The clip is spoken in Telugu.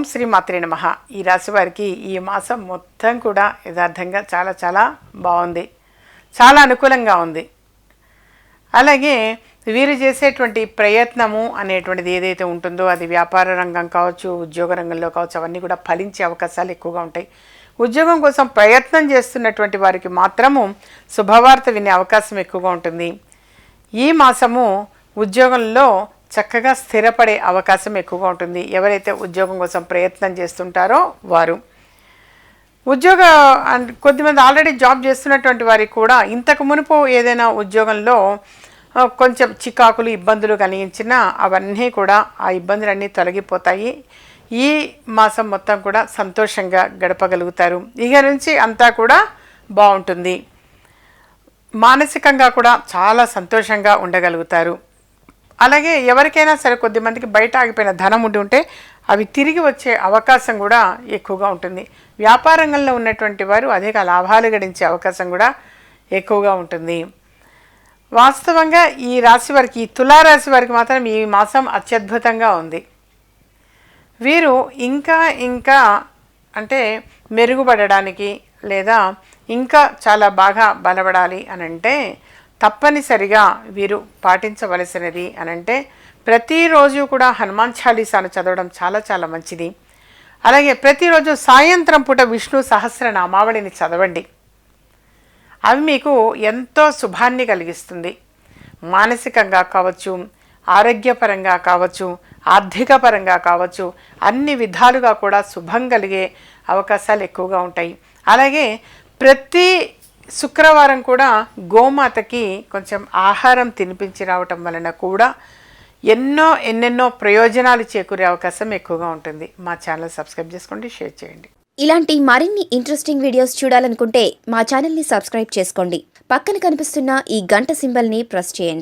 ఓం శ్రీ మాత్రి నమ. ఈ రాశి వారికి ఈ మాసం మొత్తం కూడా యథార్థంగా చాలా చాలా బాగుంది. చాలా అనుకూలంగా ఉంది. అలాగే వీరు చేసేటువంటి ప్రయత్నము అనేటువంటిది ఏదైతే ఉంటుందో అది వ్యాపార రంగం కావచ్చు ఉద్యోగ రంగంలో కావచ్చు అవన్నీ కూడా ఫలించే అవకాశాలు ఎక్కువగా ఉంటాయి. ఉద్యోగం కోసం ప్రయత్నం చేస్తున్నటువంటి వారికి మాత్రము శుభవార్త వినే అవకాశం ఎక్కువగా ఉంటుంది. ఈ మాసము ఉద్యోగంలో చక్కగా స్థిరపడే అవకాశం ఎక్కువగా ఉంటుంది. ఎవరైతే ఉద్యోగం కోసం ప్రయత్నం చేస్తుంటారో వారు. ఉద్యోగ అండ్ కొద్దిమంది ఆల్రెడీ జాబ్ చేస్తున్నటువంటి వారికి కూడా ఇంతకు మునుపు ఏదైనా ఉద్యోగంలో కొంచెం చికాకులు ఇబ్బందులు కలిగించినా అవన్నీ కూడా ఆ ఇబ్బందులన్నీ తొలగిపోతాయి. ఈ మాసం మొత్తం కూడా సంతోషంగా గడపగలుగుతారు. ఇక నుంచి అంతా కూడా బాగుంటుంది. మానసికంగా కూడా చాలా సంతోషంగా ఉండగలుగుతారు. అలాగే ఎవరికైనా సరే కొద్దిమందికి బయట ఆగిపోయిన ధనం ఉండి ఉంటే అవి తిరిగి వచ్చే అవకాశం కూడా ఎక్కువగా ఉంటుంది. వ్యాపార రంగంలో ఉన్నటువంటి వారు అధిక లాభాలు గడించే అవకాశం కూడా ఎక్కువగా ఉంటుంది. వాస్తవంగా ఈ రాశి వారికి ఈ తులారాశి వారికి మాత్రం ఈ మాసం అత్యద్భుతంగా ఉంది. వీరు ఇంకా ఇంకా అంటే మెరుగుపడడానికి లేదా ఇంకా చాలా బాగా బలపడాలి అని అంటే తప్పనిసరిగా వీరు పాటించవలసినది అని అంటే ప్రతిరోజు కూడా హనుమాన్ చాలీసాను చదవడం చాలా చాలా మంచిది. అలాగే ప్రతిరోజు సాయంత్రం పూట విష్ణు సహస్రనామావళిని చదవండి. అవి మీకు ఎంతో శుభాన్ని కలిగిస్తుంది. మానసికంగా కావచ్చు ఆరోగ్యపరంగా కావచ్చు ఆర్థిక పరంగా కావచ్చు అన్ని విధాలుగా కూడా శుభం కలిగే అవకాశాలు ఎక్కువగా ఉంటాయి. అలాగే ప్రతి శుక్రవారం కూడా గోమాతకి కొంచెం ఆహారం తినిపించి రావటం వలన కూడా ఎన్నో ఎన్నెన్నో ప్రయోజనాలు చేకూరే అవకాశం ఎక్కువగా ఉంటుంది. మా ఛానల్ సబ్స్క్రైబ్ చేసుకోండి షేర్ చేయండి. ఇలాంటి మరిన్ని ఇంట్రెస్టింగ్ వీడియోస్ చూడాలనుకుంటే మా ఛానల్ని సబ్స్క్రైబ్ చేసుకోండి. పక్కన కనిపిస్తున్న ఈ గంట సింబల్ని ప్రెస్ చేయండి.